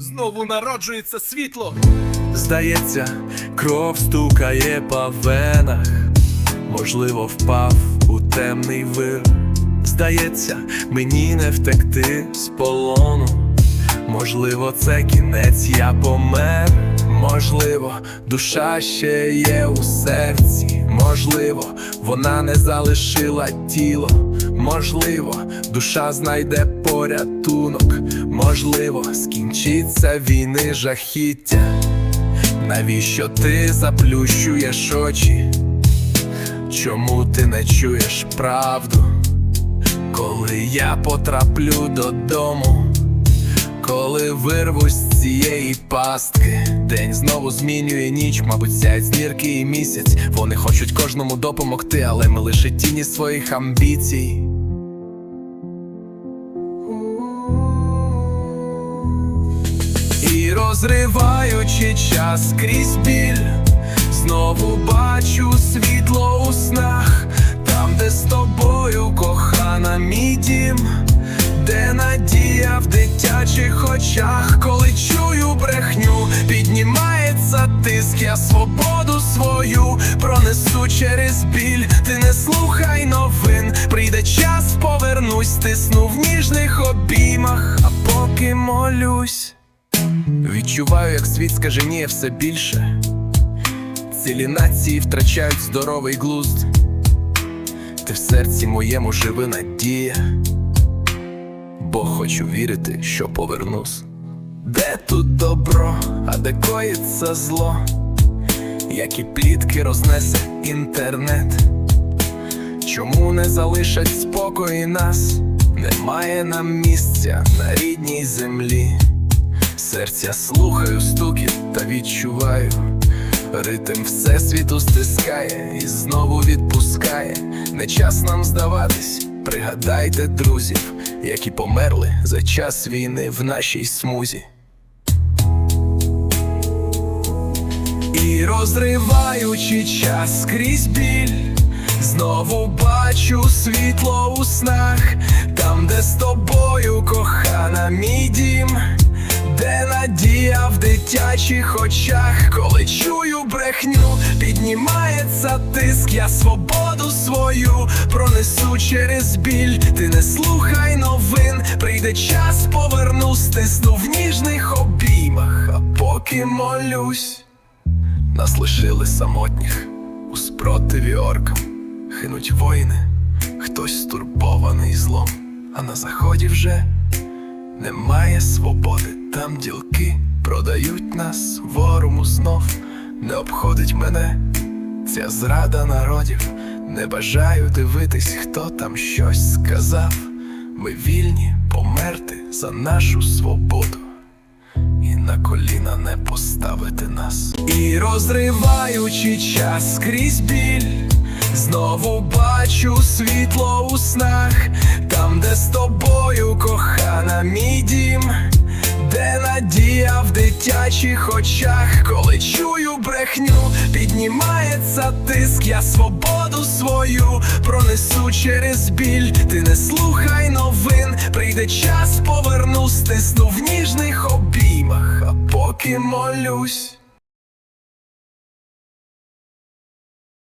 Знову народжується світло. Здається, кров стукає по венах, можливо, впав у темний вир. Здається, мені не втекти з полону. Можливо, це кінець, я помер. Можливо, душа ще є у серці. Можливо, вона не залишила тіло. Можливо, душа знайде порятунок. Можливо, скінчиться війни жахіття. Навіщо ти заплющуєш очі? Чому ти не чуєш правду? Коли я потраплю додому, коли вирвусь з цієї пастки, день знову змінює ніч, мабуть, сяють зірки і місяць. Вони хочуть кожному допомогти, але ми лише тіні своїх амбіцій. Розриваючи час крізь біль, знову бачу світло у снах, там, де з тобою кохана мій дім, де надія в дитячих очах, коли чую брехню, піднімається тиск, я свободу свою пронесу через біль, ти не слухай новин, прийде час, повернусь, тисну в ніжних обіймах, а поки молюсь. Відчуваю, як світ скаженіє все більше. Цілі нації втрачають здоровий глузд. Ти в серці моєму живи надія, бо хочу вірити, що повернусь. Де тут добро, а де коїться зло, які плітки рознесе інтернет. Чому не залишать спокої нас? Немає нам місця на рідній землі. Серця слухаю стукіт та відчуваю, ритм всесвіту стискає і знову відпускає. Не час нам здаватись, пригадайте друзів, які померли за час війни в нашій смузі. І розриваючи час крізь біль, знову бачу світло у снах, там, де з тобою кохана мій дім, де надія в дитячих очах, коли чую брехню, піднімається тиск, я свободу свою пронесу через біль, ти не слухай новин, прийде час, поверну, стисну в ніжних обіймах, а поки молюсь. Нас лишили самотніх у спротиві оркам, хинуть воїни, хтось стурбований злом, а на заході вже немає свободи, там ділки продають нас ворому знов, не обходить мене ця зрада народів, не бажаю дивитись, хто там щось сказав. Ми вільні померти за нашу свободу і на коліна не поставити нас. І розриваючи час крізь біль, знову бачу світло у снах, там, де з тобою кохана мій дім, де надія в дитячих очах, коли чую брехню, піднімається тиск, я свободу свою пронесу через біль, ти не слухай новин, прийде час, поверну, стисну в ніжних обіймах, а поки молюсь.